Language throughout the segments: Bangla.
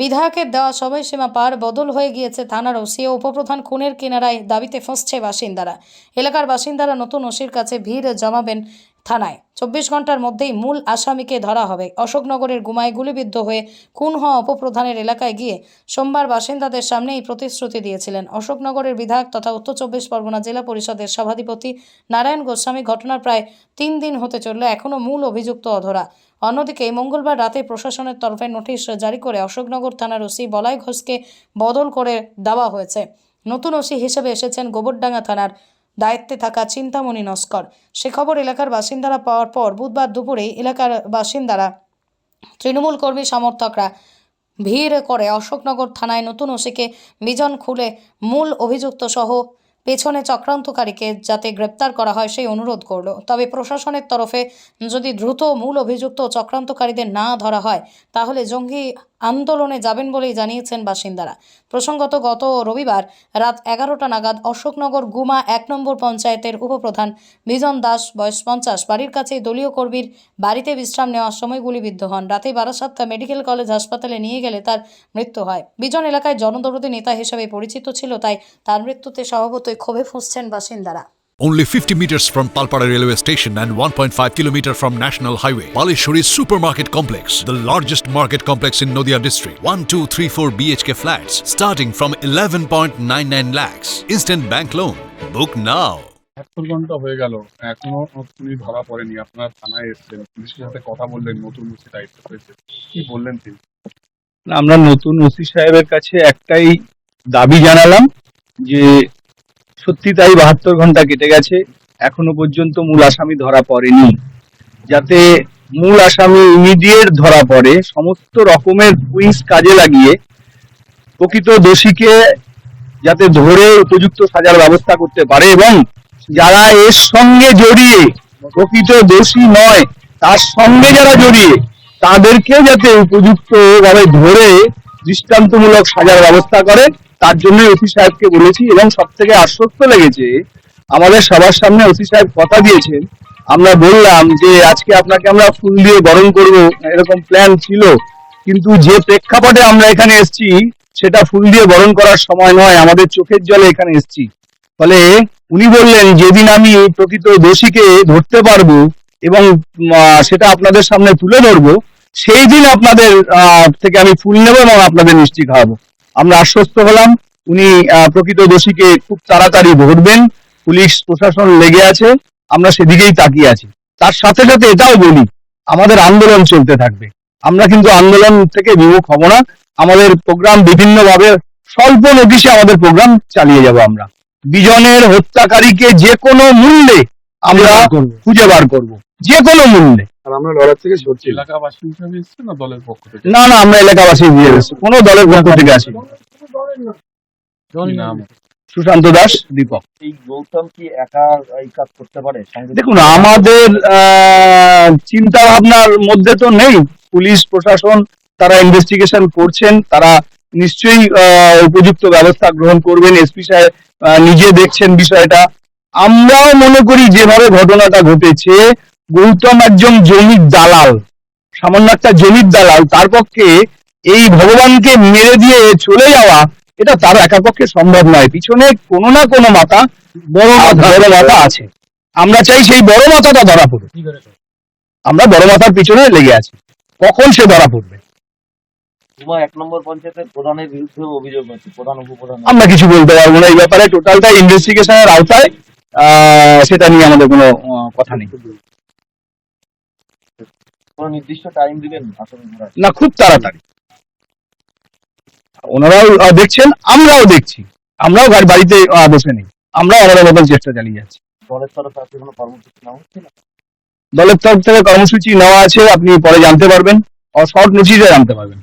বিধায়কের দেওয়া সময়সীমা পার বদল হয়ে গিয়েছে থানার ওসি ও উপপ্রধান খুনের কিনারায় দাবিতে ফসছে বাসিন্দারা। এলাকার বাসিন্দারা নতুন ওসির কাছে ভিড় জমাবেন থানায়। চব্বিশ ঘণ্টার মধ্যেই মূল আসামিকে ধরা হবে। অশোকনগরের গুমায় গুলিবিদ্ধ হয়ে খুন হওয়া উপপ্রধানের এলাকায় গিয়ে সোমবার বাসিন্দাদের সামনে এই প্রতিশ্রুতি দিয়েছিলেন। অশোকনগরের বিধায়ক তথা উত্তর চব্বিশ পরগনা জেলা পরিষদের সভাধিপতি নারায়ণ গোস্বামী ঘটনার প্রায় তিন দিন হতে চললে, এখনও মূল অভিযুক্ত অধরা। অন্যদিকে মঙ্গলবার রাতে প্রশাসনের তরফে নোটিশ জারি করে অশোকনগর থানার ওসি বলাই ঘোষকে বদল করে দেওয়া হয়েছে। নতুন ওসি হিসেবে এসেছেন গোবরডাঙ্গা থানার দায়িত্বে থাকা চিন্তামণি নস্কর। সে খবর এলাকার বাসিন্দারা পাওয়ার পর বুধবার দুপুরে এলাকার বাসিন্দারা, তৃণমূল কর্মী সমর্থকরা ভিড় করে অশোকনগর থানায় নতুন ওসিকে বিজন খুলে মূল অভিযুক্ত সহ পেছনে চক্রান্তকারীকে যাতে গ্রেপ্তার করা হয় সেই অনুরোধ করল। তবে প্রশাসনের তরফে যদি দ্রুত মূল অভিযুক্ত চক্রান্তকারীদের না ধরা হয়, তাহলে জঙ্গি আন্দোলনে যাবেন বলেই জানিয়েছেন বাসিন্দারা। প্রসঙ্গত, গত রবিবার রাত এগারোটা নাগাদ অশোকনগর গুমা এক নম্বর পঞ্চায়েতের উপপ্রধান বিজন দাস, বয়স পঞ্চাশ, বাড়ির কাছে দলীয় কর্মীর বাড়িতে বিশ্রাম নেওয়ার সময় গুলিবিদ্ধ হন। রাতে বারাসাতটা মেডিকেল কলেজ হাসপাতালে নিয়ে গেলে তার মৃত্যু হয়। বিজন এলাকায় জনদরদী নেতা হিসেবে পরিচিত ছিল, তাই তার মৃত্যুতে স্বভাবতই ক্ষোভে ফুঁসছেন বাসিন্দারা। Only 50 meters from Palpara railway station and 1.5 kilometer from National Highway. Palishuri Supermarket Complex, the largest market complex in Noida district. 1, 2, 3, 4 BHK flats starting from 11.99 lakhs. Instant bank loan. Book now. একাত্তর ঘণ্টা হয়ে গেল এখনও পুলিশ ধরা পড়েনি আপনার থানায় এসেছেন পুলিশের সাথে কথা বললেন নতুন ওসি দায়িত্ব পেয়েছে কি বললেন তিনি আমরা নতুন ওসি সাহেবের কাছে একটাই দাবি জানালাম যে সত্যি তাই বাহাত্তর ঘণ্টা কেটে গেছে। এখনও পর্যন্ত মূল আসামি ধরা পড়েনি। যাতে মূল আসামি ইমিডিয়েট ধরা পড়ে, সমস্ত রকমের কুইন্স কাজে লাগিয়ে প্রকৃত দোষীকে যাতে ধরে উপযুক্ত সাজার ব্যবস্থা করতে পারে এবং যারা এর সঙ্গে জড়িয়ে প্রকৃত দোষী নয়, তার সঙ্গে যারা জড়িয়ে, তাদেরকে যাতে উপযুক্ত ভাবে ধরে দৃষ্টান্তমূলক সাজার ব্যবস্থা করে তার জন্য ওসি সাহেবকে বলেছি এবং সব থেকে আশ্বস্ত লেগেছে, আমাদের সবার সামনে ওসি সাহেব কথা দিয়েছেন। আমরা বললাম যে, আজকে আপনাকে আমরা ফুল দিয়ে বরণ করব, এরকম প্ল্যান ছিল। কিন্তু যে প্রেক্ষাপটে আমরা এখানে এসেছি, সেটা ফুল দিয়ে বরণ করার সময় নয়, আমাদের চোখের জলে এখানে এসেছি। ফলে উনি বললেন, যেদিন আমি প্রকৃত দোষীকে ধরতে পারব এবং সেটা আপনাদের সামনে তুলে ধরবো, সেই দিন আপনাদের থেকে আমি ফুল নেব এবং আপনাদের মিষ্টি খাওয়াবো। আমরা আশ্বস্ত হলাম। উনি প্রকৃত দোষীকে খুব তাড়াতাড়ি ধরবেন পুলিশ প্রশাসন লেগে আছে। আমরা সেদিকেই তাকিয়ে আছি। তার সাথে সাথে এটাও বলি আমাদের আন্দোলন চলতে থাকবে। আমরা কিন্তু আন্দোলন থেকে বিমুখ হব না। আমাদের প্রোগ্রাম বিভিন্ন ভাবে স্বল্প নোটিশে আমাদের প্রোগ্রাম চালিয়ে যাব আমরা। বিজনের হত্যাকারীকে যে কোনো মূল্যে আমরা খুঁজে বার করব। যে কোনো মূল্যে। আর আমরা লড়াই থেকে সরছি এলাকাবাসী হিসেবে এসেছেন না দলের পক্ষ থেকে? না না আমরা এলাকাবাসী দিয়ে এসেছি। কোনো দলের পক্ষ থেকে আসি নাম? সুশান্ত দাস। দীপক। এই গৌতম কি একা এই কাজ করতে পারে? দেখুন আমাদের চিন্তা ভাবনার মধ্যে তো নেই। পুলিশ প্রশাসন তারা ইনভেস্টিগেশন করছেন। তারা নিশ্চয়ই আহ, উপযুক্ত ব্যবস্থা গ্রহণ করবেন। এসপি সাহেব আহ, নিজে দেখছেন বিষয়টা। আমরাও মনে করি যেভাবে ঘটনাটা ঘটেছে গৌতম একজন জমির দালাল। সামান্য একটা জমির দালাল তার পক্ষে এই ভগবানকে মেরে দিয়ে চলে যাওয়া এটা তার একার পক্ষে সম্ভব নয়। পিছনে কোনো না কোনো মাথা বড় মাথা বড় মাথা আছে। আমরা চাই সেই বড় মাথাটা ধরা পড়ুক। আমরা বড় মাথার পিছনে লেগে আছি। কখন সে ধরা পড়বে? এক নম্বর পঞ্চায়েতের প্রধানের বিরুদ্ধে অভিযোগ আছে প্রধান উপপ্রধান আমরা কিছু বলতে পারব না। এই ব্যাপারে টোটালটা ইনভেস্টিগেশনের আওতায় আহ, সেটা নিয়ে আমাদের কোনো কথা নেই। কোনো নির্দিষ্ট টাইম দিবেন আসলে ধরার না খুব তাড়াতাড়ি। ওনারাও দেখছেন আমরাও দেখছি। আমরাও বাড়িতে বসে নেই। আমরাও আমাদের মতন চেষ্টা চালিয়ে যাচ্ছি। দলের তরফ থেকে কোনো কর্মসূচি নেওয়া হচ্ছে না? দলের তরফ থেকে কর্মসূচি নেওয়া আছে আপনি পরে জানতে পারবেন। শর্ট নোটিশে জানতে পারবেন।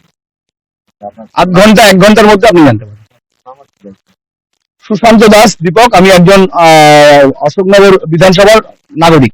আধ ঘণ্টা এক ঘণ্টার মধ্যে আপনি জানতে পারবেন। সুশান্ত দাস দীপক আমি একজন আহ, অশোকনগর বিধানসভার নাগরিক।